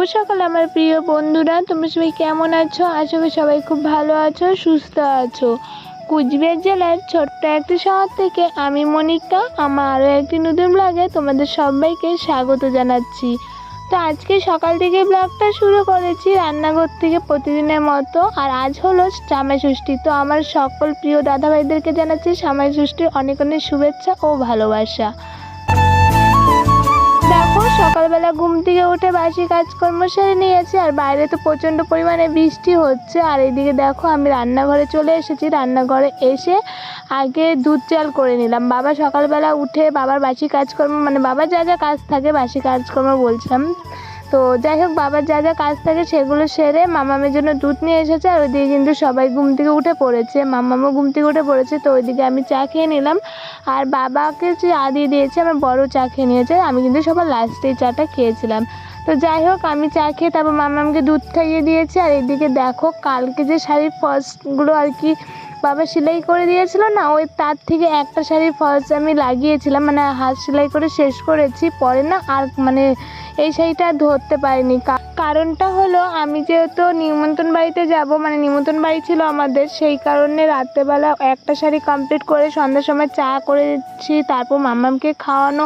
শুভ সকাল আমার প্রিয় বন্ধুরা। তোমরা সবাই কেমন আছো? আশা করি সবাই খুব ভালো আছো, সুস্থ আছো। কুচবিহার জেলার ছোট্ট একটি শহর থেকে আমি মনিকা, আমার আরও একটি নতুন ব্লগে তোমাদের সবাইকে স্বাগত জানাচ্ছি। তো আজকে সকাল থেকে ব্লগটা শুরু করেছি রান্নাঘর থেকে প্রতিদিনের মতো, আর আজ হলো জামাই ষষ্ঠী। তো আমার সকল প্রিয় দাদাভাইদেরকে জানাচ্ছি জামাই ষষ্ঠীর অনেক অনেক শুভেচ্ছা ও ভালোবাসা। সকালবেলা ঘুম থেকে উঠে বাসি কাজকর্ম সেরে নিয়েছি, আর বাইরে তো প্রচণ্ড পরিমাণে বৃষ্টি হচ্ছে। আর এইদিকে দেখো, আমি রান্নাঘরে চলে এসেছি। রান্নাঘরে এসে আগে দুধ চাল করে নিলাম। বাবা সকালবেলা উঠে বাবার বাসি কাজকর্ম মানে বাবার যা যা কাজ থাকে বাসি কাজকর্ম বলছিলাম। তো যাই হোক, বাবার যা যা কাজ থাকে সেগুলো সেরে মামামের জন্য দুধ নিয়ে এসেছে আর ওইদিকে কিন্তু সবাই ঘুম থেকে উঠে পড়েছে। মামামও ঘুম থেকে উঠে পড়েছে তো ওইদিকে আমি চা খেয়ে নিলাম। আর বাবাকে চা দিয়ে দিয়েছে, আমার বড় চা খেয়ে নিয়েছে, আমি কিন্তু সবার লাস্টে চাটা খেয়েছিলাম। তো যাই হোক, আমি চা খেয়ে তারপর মামামকে দুধ খাইয়ে দিয়েছি। আর এদিকে দেখো, কালকে যে শাড়ির ফলসগুলো আর কি বাবা সেলাই করে দিয়েছিল না, ওই তার থেকে একটা শাড়ির ফলস আমি লাগিয়েছিলাম মানে হাত সেলাই করে শেষ করেছি, পরে না আর মানে এই শাড়িটা আর ধরতে পারিনি। কারণটা হলো, আমি যেহেতু নিমন্ত্রণ বাড়িতে যাব মানে নিমন্ত্রণ বাড়ি ছিল আমাদের, সেই কারণে রাত্রেবেলা একটা শাড়ি কমপ্লিট করে সন্ধ্যার সময় চা করেছি তারপর মাম্মামকে খাওয়ানো।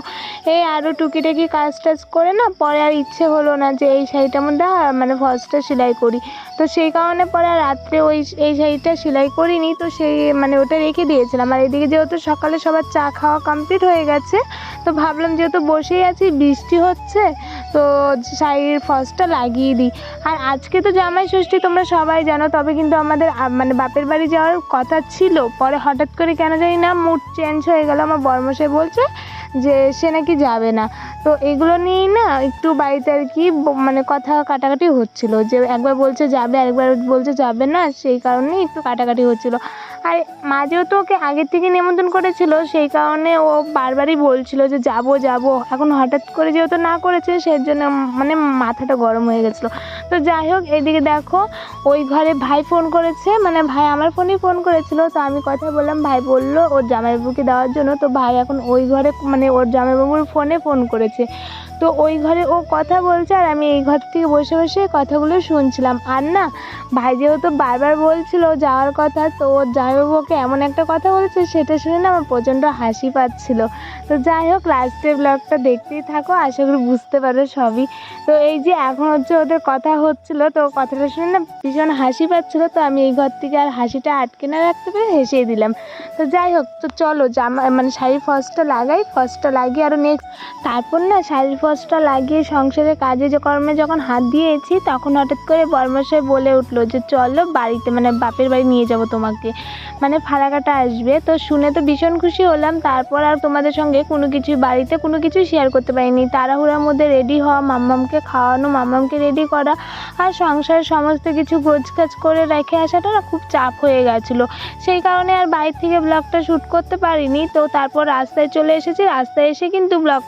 এই আরও টুকিটাকি কাজ টাজ করে না, পরে আর ইচ্ছে হলো না যে এই শাড়িটার মধ্যে মানে ফলসটা সেলাই করি। তো সেই কারণে পরে আর রাত্রে ওই এই শাড়িটা সেলাই করিনি, তো সেই মানে ওটা রেখে দিয়েছিলাম। আর এদিকে যেহেতু সকালে সবার চা খাওয়া কমপ্লিট হয়ে গেছে, তো ভাবলাম যেহেতু বসেই আছি, বৃষ্টি হচ্ছে, তো শাড়ির ফলসটা লাগিয়ে দিই। আর আজকে তো জামাই ষষ্ঠী, তোমরা সবাই জানো, তবে কিন্তু আমাদের মানে বাপের বাড়ি যাওয়ার কথা ছিল। পরে হঠাৎ করে কেন জানি না মুড চেঞ্জ হয়ে গেল। আমার বর্মশাই বলছে যে, সে নাকি যাবে না। তো এগুলো নিয়েই না একটু বাড়িতে আর কি মানে কথা কাটাকাটি হচ্ছিল। যে একবার বলছে যাবে, আরেকবার বলছে যাবে না, সেই কারণেই একটু কাটাকাটি হচ্ছিল। আর মা যেহেতু ওকে আগের থেকে নিমন্ত্রণ করেছিল, সেই কারণে ও বারবারই বলছিল যে যাব যাব। এখন হঠাৎ করে যেহেতু না করেছে সেই জন্য মানে মাথাটা গরম হয়ে গেছিল। তো যাই হোক, এদিকে দেখো, ওই ঘরে ভাই ফোন করেছে মানে ভাই আমার ফোনেই ফোন করেছিল। তো আমি কথা বললাম, ভাই বলল ওর জামাইবাবুকে দেওয়ার জন্য। তো ভাই এখন ওই ঘরে মানে ওর জামাইবাবুর ফোনে ফোন করেছে। তো ওই ঘরে ও কথা বলছে আর আমি এই ঘর থেকে বসে বসে কথাগুলো শুনছিলাম। আর না, ভাই যেহেতু বারবার বলছিল যাওয়ার কথা, তো ওর জামাইবাবুকে এমন একটা কথা বলছে, সেটা শুনে না আমার প্রচণ্ড হাসি পাচ্ছিল। তো যাই হোক লাস্টের ব্লগটা দেখতেই থাকো, আশা করি বুঝতে পারো সবই। তো এই যে এখন হচ্ছে ওদের কথা হচ্ছিল, তো কথাটা শুনে না ভীষণ হাসি পাচ্ছিল, তো আমি এই ঘর থেকে আর হাসিটা আটকে না রাখতে পেরে হেসেই দিলাম। তো যাই হোক, তো চলো জামা মানে শাড়ির ফলসটা লাগাই, ফলসটা লাগিয়ে আরও নেক্সট তারপর না শাড়ির ফলসটা লাগিয়ে সংসারের কাজে যে কর্মে যখন হাত দিয়েছি, তখন হঠাৎ করে বর্মশাই বলে উঠল যে, চলো বাড়িতে মানে বাপের বাড়ি নিয়ে যাব তোমাকে। মানে ফালাকাটা আসবে। তো শুনে তো ভীষণ খুশি হলাম। তারপর আর তোমাদের সঙ্গে কোনো কিছু বাড়িতে কোনো কিছু শেয়ার করতে পারিনি। তাড়াহুড়ার মধ্যে রেডি হওয়া, মাম্মামকে খাওয়ানো, মাম্মামকে রেডি করা আর সংসারের সমস্ত কিছু গোছগাছ করে রেখে আসাটা খুব চাপ হয়ে গেছিল। সেই কারণে আর বাইরে থেকে ব্লগটা শ্যুট করতে পারিনি। তো তারপর রাস্তায় চলে এসেছি। রাস্তায় এসে কিন্তু ব্লগ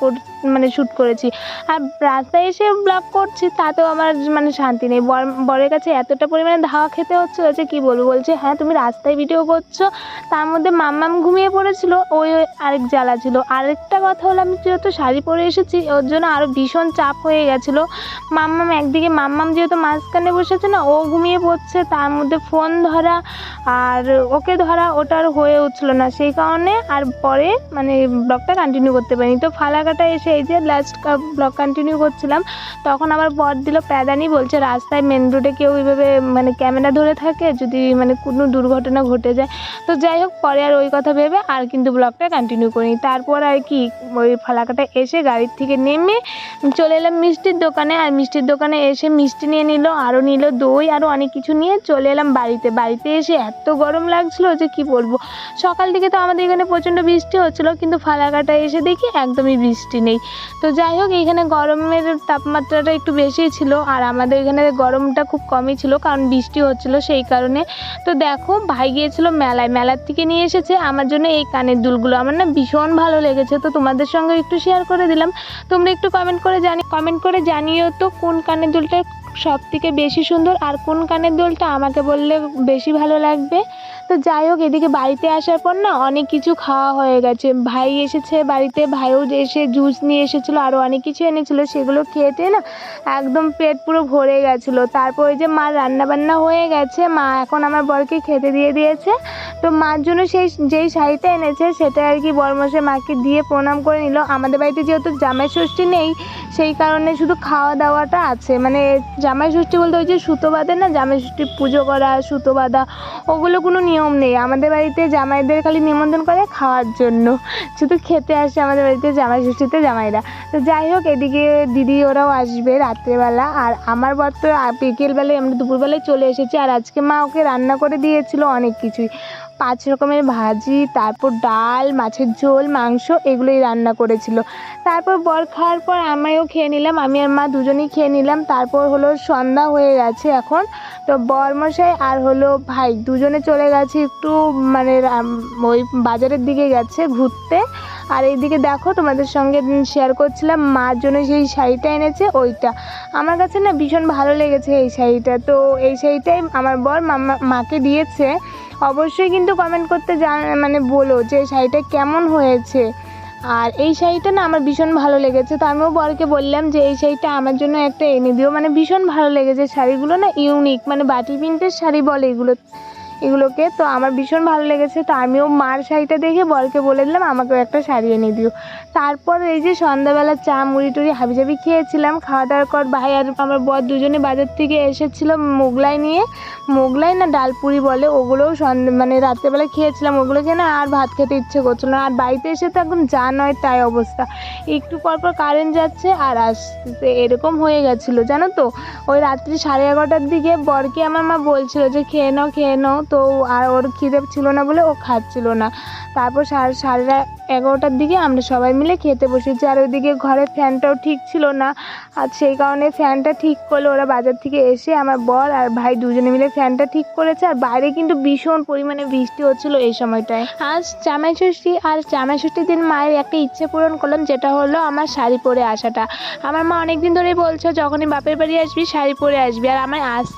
মানে শ্যুট করেছি। আর রাস্তায় এসে ব্লগ করছি, তাতেও আমার মানে শান্তি নেই। বর, বরের কাছে এতটা পরিমাণে ধাওয়া খেতে হচ্ছে যে কী বলব? বলছে হ্যাঁ তুমি রাস্তায় ভিডিও করছ। তার মধ্যে মাম্মাম ঘুমিয়ে পড়েছিল, ওই ওই আরেক জ্বালা ছিল। আরেকটা কথা হলো, আমি যেহেতু শাড়ি পরে এসেছি, ওর জন্য আরও ভীষণ চাপ হয়ে গেছিল। মাম্মাম একদিকে, মাম্মাম যেহেতু মাঝখানে বসেছে না, ও ঘুমিয়ে পড়ছে, তার মধ্যে ফোন ধরা আর ওকে ধরা ওটা আর হয়ে উঠছিল না। সেই কারণে আর পরে মানে ব্লগটা কন্টিনিউ করতে পারিনি। তো ফালাকাটা এসে এই যে লাস্ট ব্লগ কন্টিনিউ করছিলাম, তখন আবার বর দিল প্যাদানি, বলছে, রাস্তায় মেন রোডে কেউ এইভাবে মানে ক্যামেরা ধরে থাকে, যদি মানে কোনো দুর্ঘটনা ঘটে যায়। তো যাই হোক, পরে আর ওই কথা ভেবে আর কিন্তু ব্লগটা কন্টিনিউ করিনি। তারপর আর কি, ওই ফালাকাটা এসে গাড়ির থেকে নেমে চলে এলাম মিষ্টির দোকানে। আর মিষ্টির দোকানে এসে মিষ্টি নিয়ে নিল, আরও নিল দই, আরও অনেক কিছু নিয়ে চলে এলাম বাড়িতে। বাড়িতে এসে এত গরম লাগছিল যে কি বলব? সকাল থেকে তো আমাদের এখানে প্রচণ্ড বৃষ্টি হচ্ছিল, কিন্তু ফালাকাটা এসে দেখি একদমই বৃষ্টি নেই। তো যাই হোক এখানে গরমের তাপমাত্রাটা একটু বেশিই ছিল আর আমাদের এখানে গরমটা খুব কমই ছিল কারণ বৃষ্টি হচ্ছিল সেই কারণে। তো দেখো, ভাই গিয়েছিল মেলায়, মেলার থেকে নিয়ে এসেছে। আমার জন্য এই কানের দুলগুলো। আমার না ভীষণ ভালো লেগেছে। তো তোমাদের সঙ্গে একটু শেয়ার করে দিলাম। তোমরা একটু কমেন্ট করে জানি কমেন্ট করে জানিও তো কোন কানের দুলটা সব থেকে বেশি সুন্দর আর কোন কানের দুলটা আমাকে বললে বেশি ভালো লাগবে। তো যাই হোক, এদিকে বাড়িতে আসার পর না অনেক কিছু খাওয়া হয়ে গেছে। ভাই এসেছে বাড়িতে, ভাইও এসে জুস নিয়ে এসেছিল আরও অনেক কিছু এনেছিলো, সেগুলো খেতে না একদম পেট পুরো ভরে গেছিল। তারপর ওই যে মার রান্না বান্না হয়ে গেছে, মা এখন আমার বরকে খেতে দিয়ে দিয়েছে। তো মার জন্য সেই, যেই শাড়িটা এনেছে, সেটা আর কি বরমশাই মাকে দিয়ে প্রণাম করে নিল। আমাদের বাড়িতে যেহেতু জামাই ষষ্ঠী নেই, সেই কারণে শুধু খাওয়া দাওয়াটা আছে। মানে জামাই ষষ্ঠী বলতে ওই যে সুতো বাঁধে না, জামাই ষষ্ঠী পুজো করা, সুতো বাঁধা, ওগুলো কোনো নিয়ম নেই। আমাদের বাড়িতে জামাইদের খালি নিমন্ত্রণ করে খাওয়ার জন্য। শুধু খেতে আসে আমাদের বাড়িতে জামাই ষষ্ঠীতে জামাইরা। তো যাই হোক, এদিকে দিদি ওরাও আসবে রাত্রেবেলা। আর আমার বর তো বিকেলবেলায়, আমরা দুপুরবেলায় চলে এসেছি। আর আজকে মা ওকে রান্না করে দিয়েছিল অনেক কিছুই। পাঁচ রকমের ভাজি, তারপর ডাল, মাছের ঝোল, মাংস, এগুলোই রান্না করেছিল। তারপর বর খাওয়ার পর আমিও খেয়ে নিলাম, আমি আর মা দুজনেই খেয়ে নিলাম। তারপর হলো সন্ধ্যা হয়ে গেছে এখন। তো বরমশাই আর হলো ভাই দুজনে চলে গেছে একটু মানে ওই বাজারের দিকে গেছে ঘুরতে। আর এইদিকে দেখো তোমাদের সঙ্গে শেয়ার করছিলাম, মার জন্য সেই শাড়িটা এনেছে ওইটা। আমার কাছে না ভীষণ ভালো লেগেছে এই শাড়িটা। তো এই শাড়িটাই আমার বর মাকে দিয়েছে। অবশ্যই কিন্তু কমেন্ট করতে মানে বলো যে শাড়িটা কেমন হয়েছে। আর এই শাড়িটা না আমার ভীষণ ভালো লেগেছে। তো আমিও বরকে বললাম যে এই শাড়িটা আমার জন্য একটা এনে দিও। মানে ভীষণ ভালো লেগেছে। শাড়িগুলো না ইউনিক মানে বাটি প্রিন্টের শাড়ি বলে এগুলো। এগুলোকে। তো আমার ভীষণ ভালো লেগেছে। তো আমিও মার শাড়িটা দেখে বরকে বলে দিলাম, আমাকেও একটা শাড়ি এনে দিও। তারপর এই যে সন্ধ্যাবেলা চা, মুড়ি টুড়ি হাবিজাবি খেয়েছিলাম। খাওয়া দাওয়ার পর ভাই আর আমার বর দুজনে বাজার থেকে এসেছিল মোগলাই নিয়ে। মোগলাই না ডালপুরি বলে, ওগুলোও সন্ধে মানে রাত্রেবেলা খেয়েছিলাম। ওগুলো খেয়ে না আর ভাত খেতে ইচ্ছে করছিল না। আর বাড়িতে এসে তো একদম যা নয় তাই অবস্থা। একটু পর পর কারেন্ট যাচ্ছে আর আসছে এরকম হয়ে গেছিল, জানো তো? ওই রাত্রি সাড়ে এগারোটার দিকে বরকে আমার মা বলছিল যে, খেয়ে নাও খেয়ে নাও। তো আর ওর খিদে ছিল না বলে ও খাচ্ছিল না। তারপর সাড়ে সাড়ে এগারোটার দিকে আমরা সবাই মিলে খেতে বসেছি। আর ওইদিকে ঘরে ফ্যানটাও ঠিক ছিল না। আর সেই কারণে ফ্যানটা ঠিক করল। ওরা বাজার থেকে এসে আমার বর আর ভাই দুজনে মিলে ফ্যানটা ঠিক করেছে। আর বাইরে কিন্তু ভীষণ পরিমাণে বৃষ্টি হচ্ছিল এই সময়টায়। আজ জামাই ষষ্ঠী আর জামাই ষষ্ঠীর দিন মায়ের একটা ইচ্ছে পূরণ করলাম, যেটা হলো আমার শাড়ি পরে আসাটা। আমার মা অনেক দিন ধরেই বলছে, যখনই বাপের বাড়ি আসবি, শাড়ি পরে আসবি। আর আমার আসতে